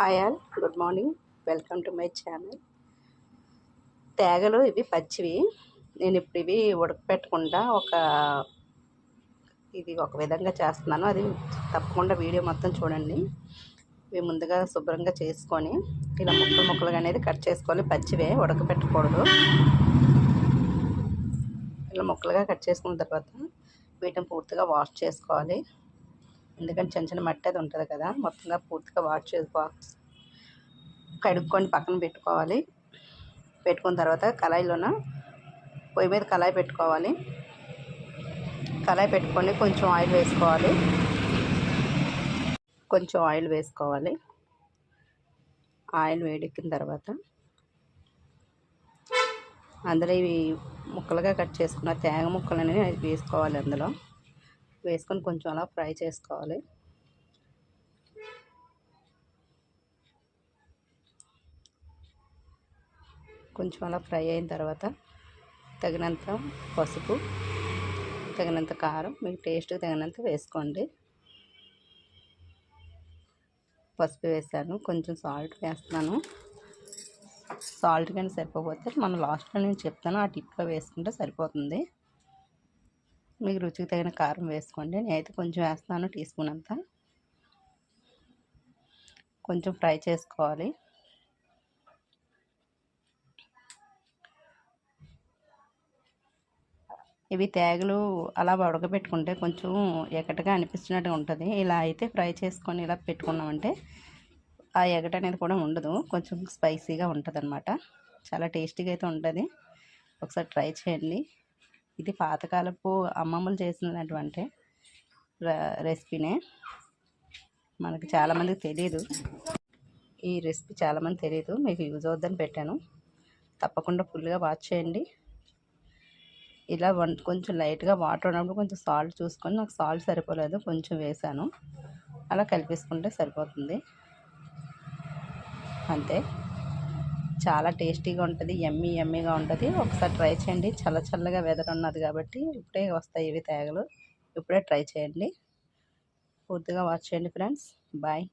Hi all good morning. Welcome to my channel. తేగలు ఇవి పచ్చివి. నేను ఇప్పుడు ఇవి ఉడకపెట్టకుండా ఒక ఇది ఒక విధంగా చేస్తున్నాను. అది తప్పకుండా వీడియో మొత్తం చూడండి. ఇవి ముందుగా శుభ్రంగా చేసుకొని ఇలా ముక్కలు ముక్కలుగా అనేది కట్ చేసుకోవాలి. పచ్చివే ఉడకపెట్టకూడదు. ఇలా ముక్కలుగా కట్ చేసుకున్న తర్వాత వీటిని పూర్తిగా వాష్ చేసుకోవాలి. ఎందుకంటే చిన్న చిన్న మట్టి అది ఉంటుంది కదా మొత్తంగా పూర్తిగా వాష్ చేసుకో కడుక్కొని పక్కన పెట్టుకోవాలి. పెట్టుకున్న తర్వాత కళాయిలోన పొయ్యి మీద కళాయి పెట్టుకోవాలి. కళాయి పెట్టుకొని కొంచెం ఆయిల్ వేసుకోవాలి. కొంచెం ఆయిల్ వేసుకోవాలి. ఆయిల్ వేడెక్కిన తర్వాత అందులో ఇవి ముక్కలుగా కట్ చేసుకున్న తేగ ముక్కలు అనేవి వేసుకోవాలి అందులో. వేసుకొని కొంచెం అలా ఫ్రై చేసుకోవాలి. కొంచెం అలా ఫ్రై అయిన తర్వాత తగినంత పసుపు తగినంత కారం మీకు టేస్ట్కి తగినంత వేసుకోండి. పసుపు వేసాను కొంచెం సాల్ట్ వేస్తున్నాను. సాల్ట్ కానీ సరిపోతే మనం లాస్ట్లో నేను చెప్తాను ఆ టిప్లో వేసుకుంటే సరిపోతుంది. మీకు రుచికి తగిన కారం వేసుకోండి. నేనైతే కొంచెం వేస్తాను టీ స్పూన్ అంతా. కొంచెం ఫ్రై చేసుకోవాలి. ఇవి తేగలు అలా ఉడకబెట్టుకుంటే కొంచెం ఎగటగా అనిపించినట్టుగా ఉంటుంది. ఇలా అయితే ఫ్రై చేసుకొని ఇలా పెట్టుకున్నామంటే ఆ ఎగట అనేది కూడా ఉండదు. కొంచెం స్పైసీగా ఉంటుంది అనమాట చాలా టేస్టీగా అయితే ఉంటుంది. ఒకసారి ట్రై చేయండి. ఇది పాతకాలపు అమ్మమ్మలు చేసినటువంటి రెసిపీనే. మనకు చాలామందికి తెలియదు ఈ రెసిపీ చాలామంది తెలియదు మీకు యూజ్ అవుద్దని పెట్టాను. తప్పకుండా ఫుల్గా వాచ్ చేయండి. ఇలా వన్ కొంచెం లైట్గా వాటర్ ఉన్నప్పుడు కొంచెం సాల్ట్ చూసుకొని నాకు సాల్ట్ సరిపోలేదు కొంచెం వేసాను. అలా కలిపేసుకుంటే సరిపోతుంది. అంతే. చాలా టేస్టీగా ఉంటుంది ఎమ్మీ ఎమ్మీగా ఉంటుంది. ఒకసారి ట్రై చేయండి. చల్ల చల్లగా వెదర్ ఉన్నది కాబట్టి ఇప్పుడే వస్తాయి ఇవి తేగలు. ఇప్పుడే ట్రై చేయండి. పూర్తిగా వాచ్ చేయండి ఫ్రెండ్స్. బాయ్.